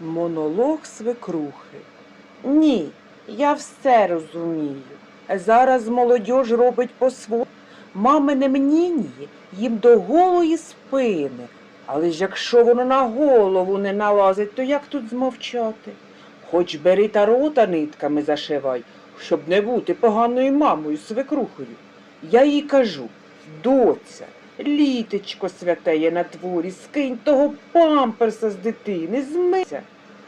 Монолог свекрухи. Ні, я все розумію. Зараз молодь робить по-своєму. Мамине мніння їм до голої спини. Але ж якщо воно на голову не налазить, то як тут змовчати? Хоч бери та рота нитками зашивай, щоб не бути поганою мамою свекрухою. Я їй кажу, доця, літечко святеє на творі, скинь того памперса з дитини, змийся.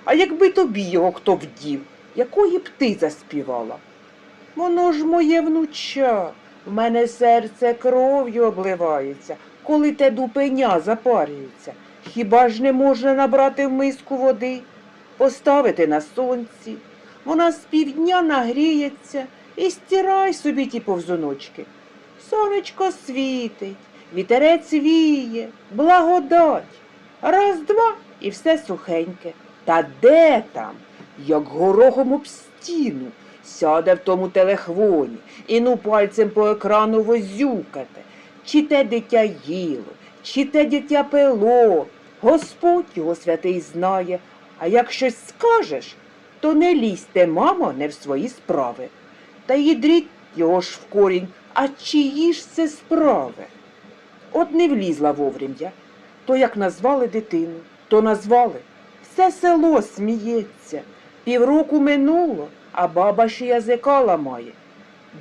А якби тобі його хто вдів, якої б ти заспівала? Воно ж моє внуча, в мене серце кров'ю обливається, коли те дупеня запарюється. Хіба ж не можна набрати в миску води, поставити на сонці? Вона з півдня нагріється і стирай собі ті повзуночки. Сонечко світить, вітерець віє, благодать. Раз, два і все сухеньке. Та де там, як горохом об стіну, сяде в тому телехвоні і ну пальцем по екрану возюкати, чи те дитя їло, чи те дитя пило. Господь його святий знає, а як щось скажеш, то не лізьте, мамо, не в свої справи. Та їдріть його ж в корінь, а чиї ж це справи? От не влізла воврем'я, то як назвали дитину, то назвали. Все село сміється. Півроку минуло, а баба ще язика ламає.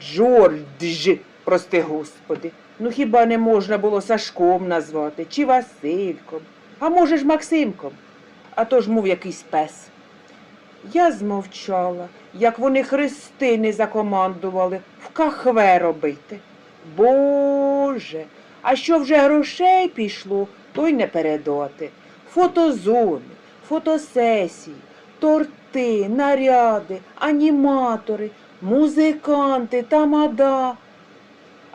Джордж, прости господи, ну хіба не можна було Сашком назвати, чи Васильком, а може ж Максимком, а то ж, мов якийсь пес. Я змовчала, як вони хрестини закомандували в кахве робити. Боже, а що вже грошей пішло, то й не передати. Фотозони, фотосесії, торти, наряди, аніматори, музиканти, тамада.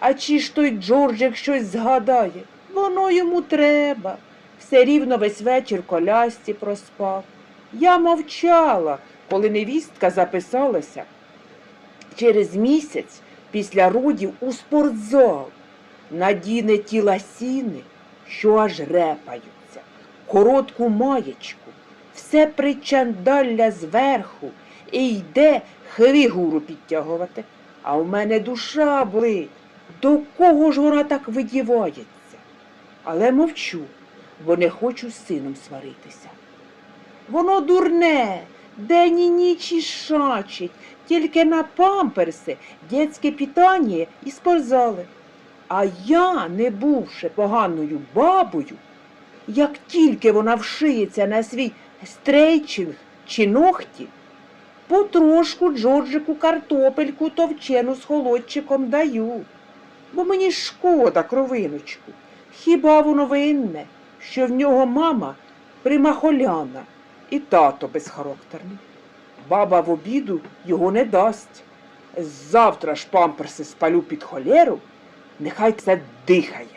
А чи ж той Джорджик щось згадає? Воно йому треба. Все рівно весь вечір колясці проспав. Я мовчала, коли невістка записалася через місяць після родів у спортзал. Надіне ті ласіни, що аж репаються, коротку маєчку, все причандалля зверху і йде фігуру підтягувати. А в мене душа болить. До кого ж вона так видівається? Але мовчу, бо не хочу з сином сваритися. Воно дурне, день і ніч і шачить, тільки на памперси, дітське питання і спортзали. А я, не бувши поганою бабою, як тільки вона вшиється на свій стрейчинг чи ногті, потрошку Джорджику картопельку товчену з холодчиком даю. Бо мені шкода, кровиночку. Хіба воно винне, що в нього мама примахоляна і тато безхарактерний. Баба в обіду його не дасть. Завтра ж памперси спалю під холєру, нехай це дихає.